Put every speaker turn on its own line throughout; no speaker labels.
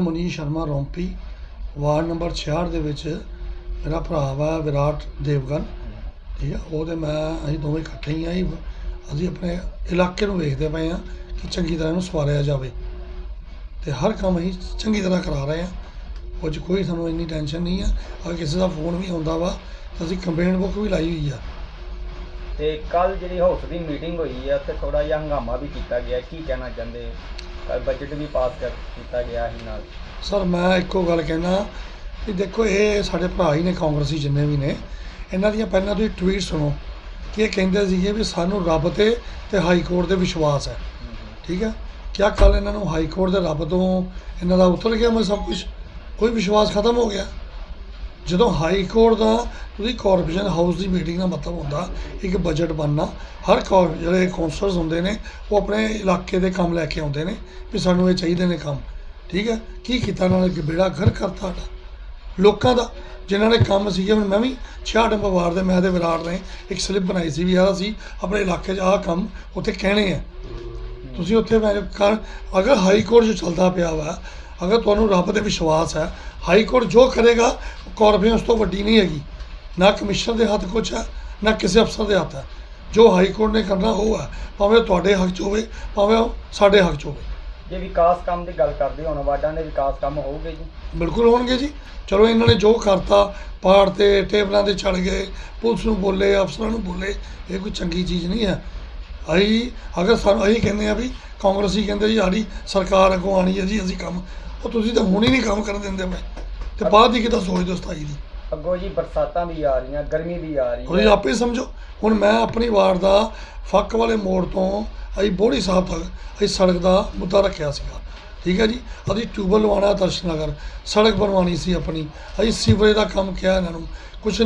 ਮਨੀਸ਼ ਸ਼ਰਮਾ, ਰੌਂਪੀ। Ward number 66 ਦੇ ਵਿੱਚ ਮੇਰਾ ਭਰਾ ਵਾ ਵਿਰਾਟ ਦੇਵਗਨ। ਠੀਕ ਆ, ਉਹਦੇ ਮੈਂ, ਅਸੀਂ ਦੋਵੇਂ ਇਕੱਠੇ ਹੀ ਆ ਅਸੀਂ ਆਪਣੇ ਇਲਾਕੇ ਨੂੰ ਵੇਖਦੇ ਪਏ ਆ ਕਿ ਚੰਗੀ ਤਰ੍ਹਾਂ ਇਹਨੂੰ ਸਵਾਰਿਆ ਜਾਵੇ। ਤੇ ਹਰ ਕੰਮ ਅਸੀਂ ਚੰਗੀ ਤਰ੍ਹਾਂ ਕਰਾ ਰਹੇ ਆ। ਉਹ 'ਚ ਕੋਈ ਸਾਨੂੰ ਇੰਨੀ ਟੈਨਸ਼ਨ ਨਹੀਂ ਆ। ਅਗਰ ਕਿਸੇ ਦਾ ਫੋਨ ਵੀ ਆਉਂਦਾ ਵਾ ਤਾਂ ਅਸੀਂ ਕੰਪਲੇਂਟ ਬੁੱਕ ਵੀ ਲਾਈ ਹੋਈ ਆ।
ਤੇ ਕੱਲ ਜਿਹੜੀ ਹਾਊਸ ਦੀ ਮੀਟਿੰਗ ਹੋਈ ਹੈ ਉੱਥੇ ਥੋੜਾ ਜਿਹਾ ਹੰਗਾਮਾ ਵੀ ਕੀਤਾ ਗਿਆ। ਕੀ ਕਹਿਣਾ ਚਾਹੁੰਦੇ? ਬਜਟ ਵੀ ਪਾਸ ਕਰ ਕੀਤਾ ਗਿਆ ਸੀ ਨਾਲ।
ਸਰ ਮੈਂ ਇੱਕੋ ਗੱਲ ਕਹਿਣਾ ਕਿ ਦੇਖੋ ਇਹ ਸਾਡੇ ਭਰਾ ਹੀ ਨੇ ਕਾਂਗਰਸੀ ਜਿੰਨੇ ਵੀ ਨੇ। ਇਹਨਾਂ ਦੀਆਂ ਪਹਿਲਾਂ ਤੁਸੀਂ ਟਵੀਟ ਸੁਣੋ ਕਿ ਇਹ ਕਹਿੰਦੇ ਸੀਗੇ ਵੀ ਸਾਨੂੰ ਰੱਬ ਤੇ ਤੇ ਹਾਈ ਕੋਰਟ ਦੇ ਵਿਸ਼ਵਾਸ ਹੈ। ਠੀਕ ਹੈ ਕਿਆ ਕੱਲ ਇਹਨਾਂ ਨੂੰ? ਹਾਈ ਕੋਰਟ ਦੇ ਰੱਬ ਤੋਂ ਇਹਨਾਂ ਦਾ ਉਤਰ ਗਿਆ ਮੈਂ ਸਭ ਕੁਝ ਕੋਈ ਵਿਸ਼ਵਾਸ ਖਤਮ ਹੋ ਗਿਆ। ਜਦੋਂ ਹਾਈ ਕੋਰਟ ਦਾ ਤੁਸੀਂ ਕਾਰਪੋਰੇਸ਼ਨ ਹਾਊਸ ਦੀ ਮੀਟਿੰਗ ਦਾ ਮਤਲਬ ਹੁੰਦਾ, ਇੱਕ ਬਜਟ ਬਣਨਾ, ਹਰ ਕੌਰ ਜਿਹੜੇ ਕੌਂਸਲਰਸ ਹੁੰਦੇ ਨੇ, ਉਹ ਆਪਣੇ ਇਲਾਕੇ ਦੇ ਕੰਮ ਲੈ ਕੇ ਆਉਂਦੇ ਨੇ, ਵੀ ਸਾਨੂੰ ਇਹ ਚਾਹੀਦੇ ਨੇ ਕੰਮ। ਠੀਕ ਹੈ? ਕੀ ਕੀਤਾ ਇਹਨਾਂ ਨੇ? ਕਿ ਬੇੜਾ ਘਰ ਕਰਤਾ ਲੋਕਾਂ ਦਾ, ਜਿਨ੍ਹਾਂ ਨੇ ਕੰਮ ਸੀਗੇ, ਹੁਣ ਮੈਂ ਵੀ 66 ਨੰਬਰ ਵਾਰਡ ਦੇ, ਮੈਂ ਤੇ ਵਿਰਾਟ ਨੇ ਇੱਕ ਸਲਿੱਪ ਬਣਾਈ ਸੀ ਵੀ ਯਾਰ ਅਸੀਂ ਆਪਣੇ ਇਲਾਕੇ 'ਚ ਆਹ ਕੰਮ ਉੱਥੇ ਕਹਿਣੇ ਆ। ਤੁਸੀਂ ਉੱਥੇ ਮੈਂ ਕਰ, ਅਗਰ ਹਾਈ ਕੋਰਟ 'ਚ ਚੱਲਦਾ ਪਿਆ ਵਾ ਅਗਰ ਤੁਹਾਨੂੰ ਰੱਬ ਤੇ ਵਿਸ਼ਵਾਸ ਹੈ ਹਾਈ ਕੋਰਟ ਜੋ ਕਰੇਗਾ ਉਸ ਤੋਂ ਵੱਡੀ ਨਹੀਂ ਹੈਗੀ। ਨਾ ਕਮਿਸ਼ਨਰ ਦੇ ਹੱਥ ਕੁਛ ਹੈ ਨਾ ਕਿਸੇ ਅਫਸਰ ਦੇ ਹੱਥ ਹੈ। ਜੋ ਹਾਈ ਕੋਰਟ ਨੇ ਕਰਨਾ ਉਹ ਹੈ ਭਾਵੇਂ ਤੁਹਾਡੇ ਹੱਕ 'ਚ ਹੋਵੇ ਭਾਵੇਂ ਸਾਡੇ ਹੱਕ 'ਚ ਹੋਵੇ।
ਜੇ ਵਿਕਾਸ ਕੰਮ ਦੀ ਗੱਲ ਕਰਦੇ ਹੁਣ ਵਾਰਡਾਂ ਦੇ ਵਿਕਾਸ ਕੰਮ ਹੋਊਗੇ ਜੀ।
ਬਿਲਕੁਲ ਹੋਣਗੇ ਜੀ। ਚਲੋ ਇਹਨਾਂ ਨੇ ਜੋ ਕਰਤਾ ਪਹਾੜ ਤੇ ਟੇਬਲਾਂ ਤੇ ਚੜ ਗਏ ਪੁਲਿਸ ਨੂੰ ਬੋਲੇ ਅਫਸਰਾਂ ਨੂੰ ਬੋਲੇ ਇਹ ਕੋਈ ਚੰਗੀ ਚੀਜ਼ ਨਹੀਂ ਹੈ। ਅਸੀਂ ਅਗਰ ਸਾਨੂੰ ਅਸੀਂ ਕਹਿੰਦੇ ਆ ਵੀ ਕਾਂਗਰਸੀ ਕਹਿੰਦੇ ਜੀ ਸਾਡੀ ਸਰਕਾਰ ਅੱਗੋਂ ਆਣੀ ਹੈ ਜੀ ਅਸੀਂ ਕੰਮ ਉਹ ਤੁਸੀਂ ਤਾਂ ਹੁਣ ਹੀ ਨਹੀਂ ਕੰਮ ਕਰਨ ਦਿੰਦੇ ਪਏ ਤੇ ਬਾਅਦ ਦੀ ਕਿਤਾ ਸੋਚਦੇ ਹੋ ਸਤਾਈ ਦੀ।
ਅੱਗੋਂ ਜੀ ਬਰਸਾਤਾਂ ਵੀ ਆ ਰਹੀਆਂ ਗਰਮੀ ਵੀ ਆ ਰਹੀ
ਤੁਸੀਂ
ਹੈ।
ਆਪੇ ਸਮਝੋ ਹੁਣ ਮੈਂ ਆਪਣੀ ਵਾਰਡ ਦਾ ਫੱਕ ਵਾਲੇ ਮੋੜ ਤੋਂ ਅਸੀਂ ਬੋੜੀ ਸਾਹਿਬ ਤੱਕ ਅਸੀਂ ਸੜਕ ਦਾ ਮੁੱਦਾ ਰੱਖਿਆ ਸੀਗਾ। ਠੀਕ ਹੈ ਜੀ? ਅਸੀਂ ਟਿਊਬਲ ਲਵਾਉਣਾ ਦਰਸ਼ਨ ਨਗਰ ਸੜਕ ਬਣਵਾਉਣੀ ਸੀ ਆਪਣੀ। ਅਸੀਂ ਸੀਵਰੇਜ ਦਾ ਕੰਮ ਕਿਹਾ ਇਹਨਾਂ ਨੂੰ। ਕੁਛ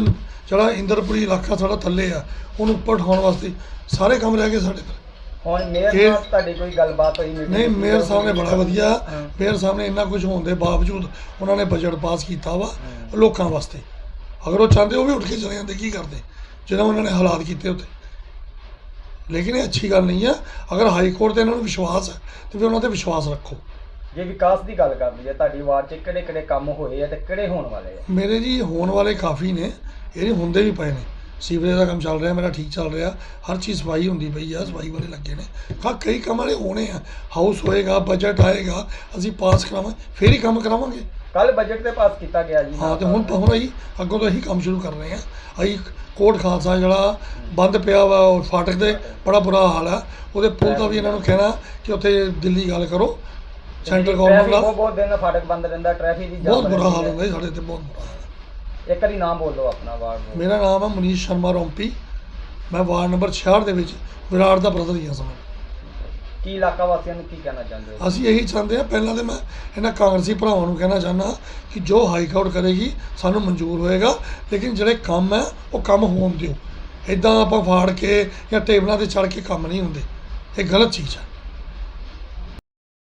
ਜਿਹੜਾ ਇੰਦਰਪੁਰੀ ਇਲਾਕਾ ਸਾਡਾ ਥੱਲੇ ਆ ਉਹਨੂੰ ਉੱਪਰ ਉਠਾਉਣ ਵਾਸਤੇ ਸਾਰੇ ਕੰਮ ਰਹਿ ਗਏ ਸਾਡੇ ਕੋਲ
ਹੁਣ ਮੇਅਰ
ਇਹ-
ਨਾਲ ਤੁਹਾਡੀ ਕੋਈ ਗੱਲਬਾਤ ਹੋਈ meeting
ਨਹੀਂ
ਕੀਤੀ
ਮੇਅਰ ਸਾਹਿਬ ਨੇ? ਬੜਾ ਵਧੀਆ। ਮੇਅਰ ਸਾਹਿਬ ਨੇ ਇੰਨਾ ਕੁਝ ਹੋਣ ਦੇ ਬਾਵਜੂਦ ਉਹਨਾਂ ਨੇ ਬਜਟ ਪਾਸ ਕੀਤਾ ਵਾ। ਲੋਕਾਂ ਵਾਸਤੇ। ਅਗਰ ਉਹ ਚਾਹੁੰਦੇ ਉਹ ਵੀ ਉੱਠ ਕੇ ਚਲੇ ਜਾਂਦੇ ਕੀ ਕਰਦੇ? ਜਦੋਂ ਉਹਨਾਂ ਨੇ ਹਾਲਾਤ ਕੀਤੇ ਉੱਤੇ। ਲੇਕਿਨ ਇਹ ਅੱਛੀ ਗੱਲ ਨਹੀਂ ਆ। ਅਗਰ ਹਾਈ ਕੋਰਟ ਤੇ ਇਹਨਾਂ ਨੂੰ ਵਿਸ਼ਵਾਸ ਹੈ ਤੇ ਫਿਰ ਉਹਨਾਂ ਤੇ ਵਿਸ਼ਵਾਸ ਰੱਖੋ।
ਜੇ ਵਿਕਾਸ ਦੀ ਗੱਲ ਕਰ ਲਈਏ ਤੁਹਾਡੀ ਵਾਰਡ 'ਚ ਕਿਹੜੇ ਕਿਹੜੇ ਕੰਮ ਹੋਏ ਆ ਤੇ ਕਿਹੜੇ ਹੋਣ ਵਾਲੇ ਆ?
ਮੇਰੇ ਜੀ ਹੋਣ ਵਾਲੇ ਕਾਫੀ ਨੇ। ਇਹਦੇ ਹੁੰਦੇ ਵੀ ਪਏ ਨੇ। ਸੀਵਰੇਜ ਦਾ ਕੰਮ ਚੱਲ ਰਿਹਾ ਮੇਰਾ ਠੀਕ ਚੱਲ ਰਿਹਾ। ਹਰ ਚੀਜ਼ ਸਫ਼ਾਈ ਹੁੰਦੀ ਪਈ ਆ ਸਫ਼ਾਈ ਵਾਲੇ ਲੱਗੇ ਨੇ। ਹਾਂ ਕਈ ਕੰਮ ਵਾਲੇ ਹੋਣੇ ਆ। ਹਾਊਸ ਹੋਏਗਾ ਬਜਟ ਆਏਗਾ ਅਸੀਂ ਪਾਸ ਕਰਾਵਾਂਗੇ ਫੇਰ ਹੀ ਕੰਮ ਕਰਾਵਾਂਗੇ।
ਕੱਲ ਬਜਟ ਤੇ ਪਾਸ ਕੀਤਾ ਗਿਆ ਜੀ।
ਹਾਂ ਤੇ ਹੁਣ ਤਾਂ ਹੁਣ ਅਸੀਂ ਅੱਗੋਂ ਤੋਂ ਇਹੀ ਕੰਮ ਸ਼ੁਰੂ ਕਰ ਰਹੇ ਹਾਂ ਅਸੀਂ ਕੋਟ ਖਾਲਸਾ ਜਿਹੜਾ ਬੰਦ ਪਿਆ ਵਾ ਉਹ ਫਾਟਕ ਦੇ ਬੜਾ ਬੁਰਾ ਹਾਲ ਹੈ ਉਹਦੇ ਪੁਲ ਦਾ ਵੀ ਇਹਨਾਂ ਨੂੰ ਕਹਿਣਾ ਕਿ ਉੱਥੇ ਦਿੱਲੀ ਗੱਲ ਕਰੋ ਸੈਂਟਰ ਗਵਰਨਮੈਂਟ
ਟ੍ਰੈਫਿਕ
ਨਾਲ।
ਬਹੁਤ ਦਿਨ ਫਾਟਕ ਬੰਦ ਰਹਿੰਦਾ ਟ੍ਰੈਫਿਕ ਦੀ
ਬਹੁਤ ਬੁਰਾ ਹਾਲ ਹੁੰਦਾ ਸਾਡੇ ਤੇ ਬਹੁਤ ਬੁਰਾ।
ਇੱਕ ਵਾਰੀ ਨਾਮ ਬੋਲੋ ਆਪਣਾ ਵਾਰਡ
ਮੇਰਾ ਨਾਮ ਹੈ ਮਨੀਸ਼ ਸ਼ਰਮਾ ਰੌਂਪੀ। ਮੈਂ ਵਾਰਡ ਨੰਬਰ 66 ਦੇ ਵਿੱਚ ਵਿਰਾਟ ਦਾ ਬ੍ਰਦਰ ਹੀ ਹਾਂ ਸਮਝ
ਕੀ ਇਲਾਕਾ ਵਾਸੀਆਂ ਨੂੰ ਕੀ ਕਹਿਣਾ ਚਾਹੁੰਦੇ ਹੋ?
ਅਸੀਂ ਇਹੀ ਚਾਹੁੰਦੇ ਹਾਂ ਪਹਿਲਾਂ ਤੇ ਮੈਂ ਇਹਨਾਂ ਕਾਂਗਰਸੀ ਭਰਾਵਾਂ ਨੂੰ ਕਹਿਣਾ ਚਾਹੁੰਦਾ ਕਿ ਜੋ ਹਾਈ ਕੋਰਟ ਕਰੇਗੀ ਸਾਨੂੰ ਮਨਜ਼ੂਰ ਹੋਏਗਾ ਲੇਕਿਨ ਜਿਹੜੇ ਕੰਮ ਹੈ ਉਹ ਕੰਮ ਹੋਣ ਦਿਓ। ਇਦਾਂ ਆਪਾਂ ਫਾੜ ਕੇ ਜਾਂ ਟੇਬਲਾਂ ਤੇ ਚੜ ਕੇ ਕੰਮ ਨਹੀਂ ਹੁੰਦੇ। ਇਹ ਗਲਤ ਚੀਜ਼ ਹੈ।